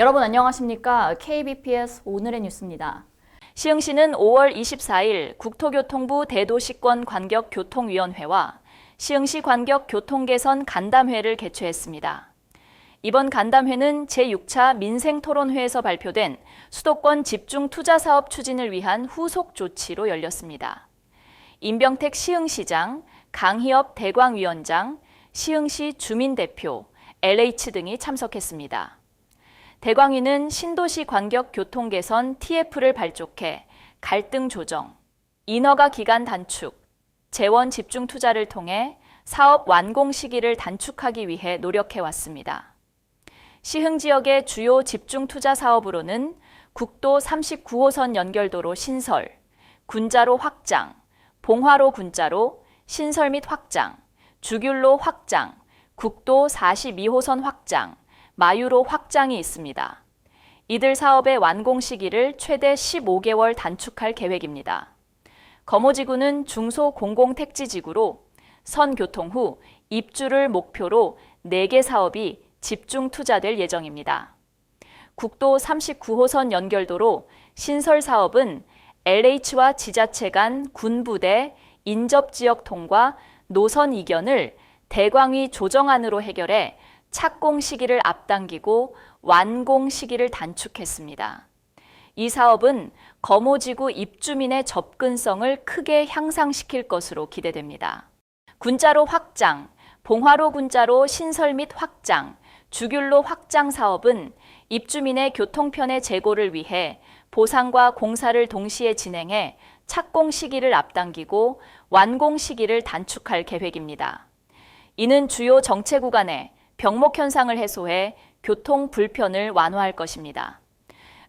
여러분 안녕하십니까? KBPS 오늘의 뉴스입니다. 시흥시는 5월 24일 국토교통부 대도시권 관격교통위원회와 시흥시 관격 교통개선 간담회를 개최했습니다. 이번 간담회는 제6차 민생토론회에서 발표된 수도권 집중 투자 사업 추진을 위한 후속 조치로 열렸습니다. 임병택 시흥시장, 강희업 대광위원장, 시흥시 주민대표, LH 등이 참석했습니다. 대광위는 신도시 관격 교통 개선 TF를 발족해 갈등 조정, 인허가 기간 단축, 재원 집중 투자를 통해 사업 완공 시기를 단축하기 위해 노력해 왔습니다. 시흥 지역의 주요 집중 투자 사업으로는 국도 39호선 연결도로 신설, 군자로 확장, 봉화로 군자로 신설 및 확장, 주귤로 확장, 국도 42호선 확장, 마유로 확장이 있습니다. 이들 사업의 완공 시기를 최대 15개월 단축할 계획입니다. 거모지구는 중소 공공택지지구로 선 교통 후 입주를 목표로 4개 사업이 집중 투자될 예정입니다. 국도 39호선 연결도로 신설 사업은 LH와 지자체 간 군부대 인접 지역 통과 노선 이견을 대광위 조정안으로 해결해 착공 시기를 앞당기고 완공 시기를 단축했습니다. 이 사업은 거모지구 입주민의 접근성을 크게 향상시킬 것으로 기대됩니다. 군자로 확장, 봉화로 군자로 신설 및 확장, 주귤로 확장 사업은 입주민의 교통편의 제고를 위해 보상과 공사를 동시에 진행해 착공 시기를 앞당기고 완공 시기를 단축할 계획입니다. 이는 주요 정체 구간에 병목 현상을 해소해 교통 불편을 완화할 것입니다.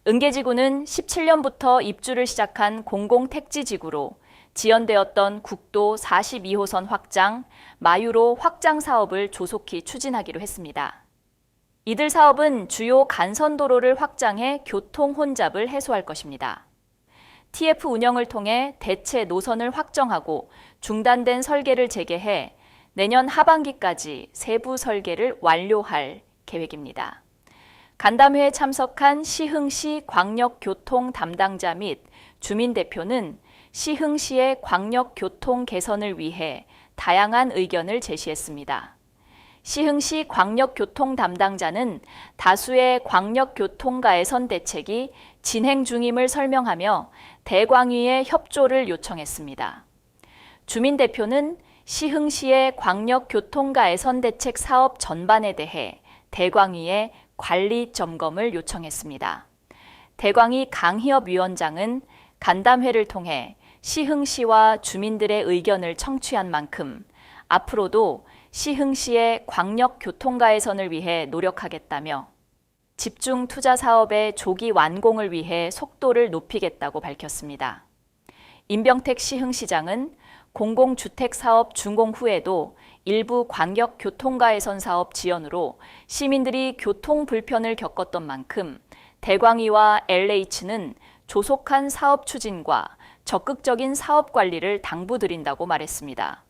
은계지구는 17년부터 입주를 시작한 공공택지지구로 지연되었던 국도 42호선 확장, 마유로 확장 사업을 조속히 추진하기로 했습니다. 이들 사업은 주요 간선도로를 확장해 교통 혼잡을 해소할 것입니다. TF 운영을 통해 대체 노선을 확정하고 중단된 설계를 재개해 내년 하반기까지 세부 설계를 완료할 계획입니다. 간담회에 참석한 시흥시 광역교통 담당자 및 주민 대표는 시흥시의 광역교통 개선을 위해 다양한 의견을 제시했습니다. 시흥시 광역교통 담당자는 다수의 광역교통가에선 대책이 진행 중임을 설명하며 대광위의 협조를 요청했습니다. 주민 대표는 시흥시의 광역교통가에선 대책 사업 전반에 대해 대광위에 관리 점검을 요청했습니다. 대광위 강희업 위원장은 간담회를 통해 시흥시와 주민들의 의견을 청취한 만큼 앞으로도 시흥시의 광역교통가에선을 위해 노력하겠다며 집중 투자 사업의 조기 완공을 위해 속도를 높이겠다고 밝혔습니다. 임병택 시흥시장은 공공주택 사업 준공 후에도 일부 광역 교통가에선 사업 지연으로 시민들이 교통 불편을 겪었던 만큼 대광위와 LH는 조속한 사업 추진과 적극적인 사업 관리를 당부드린다고 말했습니다.